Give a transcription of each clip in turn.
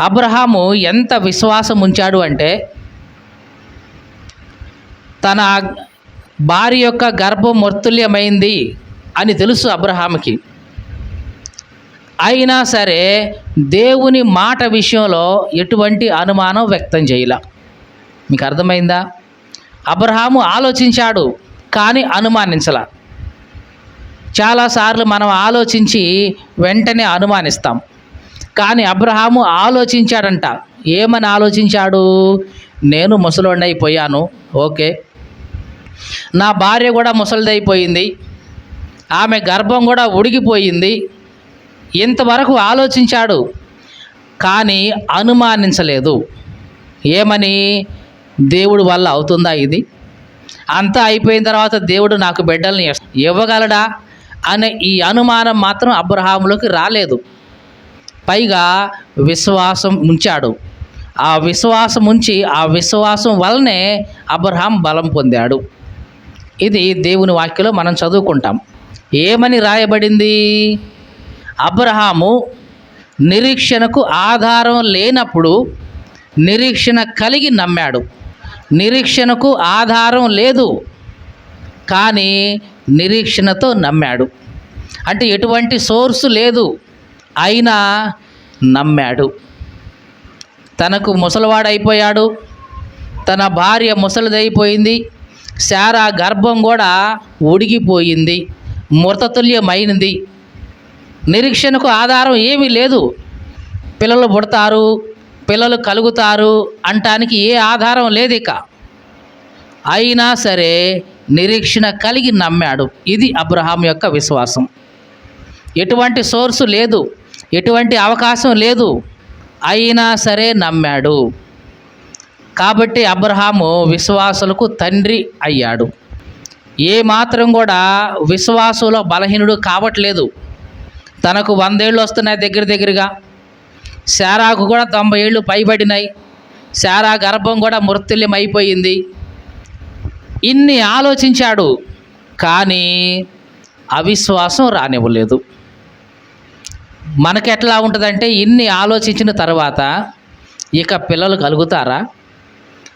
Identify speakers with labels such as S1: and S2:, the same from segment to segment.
S1: అబ్రహాము ఎంత విశ్వాసం ఉంచాడు అంటే తన భార్య యొక్క గర్భం మర్తుల్యమైంది అని తెలుసు అబ్రహాముకి. అయినా సరే దేవుని మాట విషయంలో ఎటువంటి అనుమానం వ్యక్తం చేయలే. మీకు అర్థమైందా? అబ్రహాము ఆలోచించాడు కానీ అనుమానించల. చాలాసార్లు మనం ఆలోచించి వెంటనే అనుమానిస్తాం. కానీ అబ్రహాము ఆలోచించాడంట. ఏమని ఆలోచించాడు? నేను ముసలోడినైపోయాను ఓకే. నా భార్య కూడా ముసలిదైపోయింది ఆమె గర్భం కూడా ఉడిగిపోయింది. ఇంతవరకు ఆలోచించాడు. కానీ అనుమానించలేదు. ఏమని? దేవుడు వల్ల అవుతుందా ఇది? అంతా అయిపోయిన తర్వాత దేవుడు నాకు బిడ్డల్ని ఇవ్వగలడా? అనే ఈ అనుమానం మాత్రం అబ్రహాములోకి రాలేదు. పైగా విశ్వాసం ఉంచాడు ఆ విశ్వాసం ఉంచి ఆ విశ్వాసం వల్లనే అబ్రహాం బలం పొందాడు. ఇది దేవుని వాక్యలో మనం చదువుకుంటాం. ఏమని రాయబడింది? అబ్రహాము నిరీక్షణకు ఆధారం లేనప్పుడు నిరీక్షణ కలిగి నమ్మాడు. నిరీక్షణకు ఆధారం లేదు కానీ నిరీక్షణతో నమ్మాడు. అంటే ఎటువంటి సోర్సు లేదు. అయినా నమ్మాడు. తనకు ముసలివాడైపోయాడు. తన భార్య ముసలిదైపోయింది. శారా గర్భం కూడా ఉడిగిపోయింది. మృతతుల్యమైనది నిరీక్షణకు ఆధారం ఏమీ లేదు. పిల్లలు పుడతారు పిల్లలు కలుగుతారు అంటానికి ఏ ఆధారం లేదు ఇక అయినా సరే నిరీక్షణ కలిగి నమ్మాడు. ఇది అబ్రహాం యొక్క విశ్వాసం. ఎటువంటి సోర్సు లేదు. ఎటువంటి అవకాశం లేదు. అయినా సరే నమ్మాడు. కాబట్టి అబ్రహాము విశ్వాసులకు తండ్రి అయ్యాడు. ఏ మాత్రం కూడా విశ్వాసంలో బలహీనుడు కావట్లేదు. తనకు వందేళ్ళు వస్తున్నాయి దగ్గర దగ్గరగా. శారాకు కూడా తొంభై ఏళ్ళు పైబడినాయి. శారా గర్భం కూడా మృత్యుల్యం అయిపోయింది ఇన్ని ఆలోచించాడు. కానీ అవిశ్వాసం రానివ్వలేదు. మనకి ఎట్లా ఉంటుందంటే ఇన్ని ఆలోచించిన తర్వాత ఇక పిల్లలు కలుగుతారా?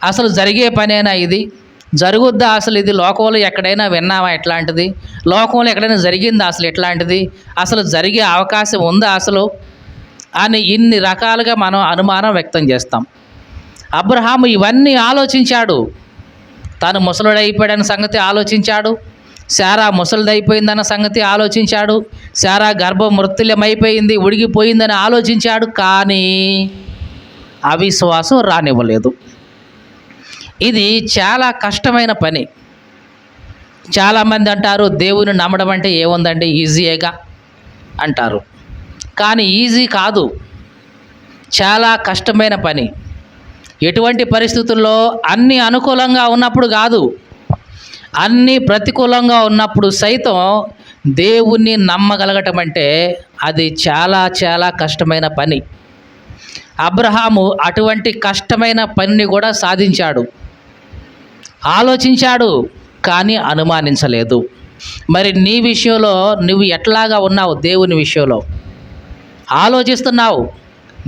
S1: అసలు జరిగే పనేనా ఇది? జరుగుద్దా అసలు ఇది? లోకంలో ఎక్కడైనా విన్నావా ఎట్లాంటిది లోకంలో ఎక్కడైనా జరిగిందా అసలు ఎట్లాంటిది అసలు జరిగే అవకాశం ఉందా అసలు? అని ఇన్ని రకాలుగా మనం అనుమానం వ్యక్తం చేస్తాం. అబ్రహాము ఇవన్నీ ఆలోచించాడు. తాను ముసలుడైపోయాడన్న సంగతి ఆలోచించాడు. శారా ముసలిదైపోయిందన్న సంగతి ఆలోచించాడు. శారా గర్భం మృత్యుల్యమైపోయింది ఉడిగిపోయిందని ఆలోచించాడు కానీ అవిశ్వాసం రానివ్వలేదు. ఇది చాలా కష్టమైన పని. చాలామంది అంటారు దేవుని నమ్మడం అంటే ఏముందండి? ఈజీయేగా అంటారు. కానీ ఈజీ కాదు. చాలా కష్టమైన పని. ఎటువంటి పరిస్థితుల్లో అన్ని అనుకూలంగా ఉన్నప్పుడు కాదు. అన్ని ప్రతికూలంగా ఉన్నప్పుడు సైతం దేవుణ్ణి నమ్మగలగటం అంటే అది చాలా చాలా కష్టమైన పని. అబ్రహాము అటువంటి కష్టమైన పనిని కూడా సాధించాడు. ఆలోచించాడు కానీ అనుమానించలేదు. మరి నీ విషయంలో నువ్వు ఎట్లాగా ఉన్నావు దేవుని విషయంలో? ఆలోచిస్తున్నావు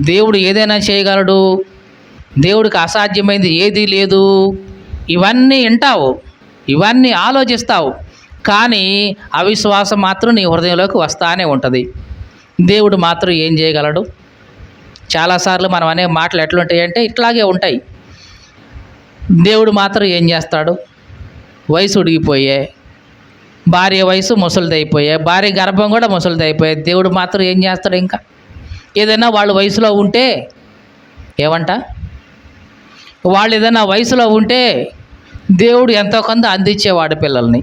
S1: దేవుడు ఏదైనా చేయగలడు? దేవుడికి అసాధ్యమైంది ఏదీ లేదు? ఇవన్నీ వింటావు. ఇవన్నీ ఆలోచిస్తావు. కానీ అవిశ్వాసం మాత్రం నీ హృదయంలోకి వస్తానే ఉంటుంది. దేవుడు మాత్రం ఏం చేయగలడు? చాలాసార్లు మనం అనే మాటలు ఎట్లుంటాయి అంటే ఇట్లాగే ఉంటాయి. దేవుడు మాత్రం ఏం చేస్తాడు? వయసు ఉడిగిపోయే భార్య వయసు ముసలిదైపోయే భార్య గర్భం కూడా ముసలిదైపోయే దేవుడు మాత్రం ఏం చేస్తాడు ఇంకా? ఏదైనా వాళ్ళు వయసులో ఉంటే ఏమంట? వాళ్ళు ఏదైనా వయసులో ఉంటే దేవుడు ఎంతో కొంత అందించేవాడు పిల్లల్ని.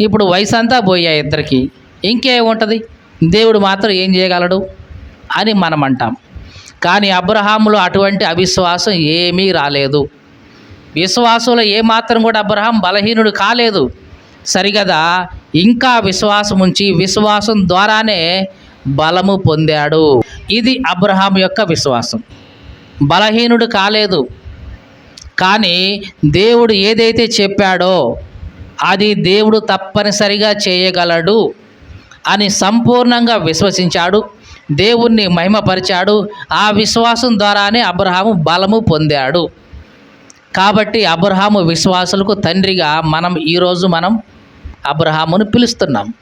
S1: ఇప్పుడు వయసు అంతా పోయాయి ఇద్దరికి. ఇంకేముంటుంది దేవుడు మాత్రం ఏం చేయగలడు? అని మనం అంటాం కానీ అబ్రహాములో అటువంటి అవిశ్వాసం ఏమీ రాలేదు. విశ్వాసంలో ఏమాత్రం కూడా అబ్రహాం బలహీనుడు కాలేదు. సరిగదా? ఇంకా విశ్వాసం ఉంచి విశ్వాసం ద్వారానే బలము పొందాడు. ఇది అబ్రహాం యొక్క విశ్వాసం. బలహీనుడు కాలేదు. కానీ దేవుడు ఏదైతే చెప్పాడో అది దేవుడు తప్పనిసరిగా చేయగలడు అని సంపూర్ణంగా విశ్వసించాడు. దేవుణ్ణి మహిమపరిచాడు. ఆ విశ్వాసం ద్వారానే అబ్రహాము బలము పొందాడు. కాబట్టి అబ్రహాము విశ్వాసులకు తండ్రిగా మనం ఈరోజు మనం అబ్రహామును పిలుస్తున్నాం.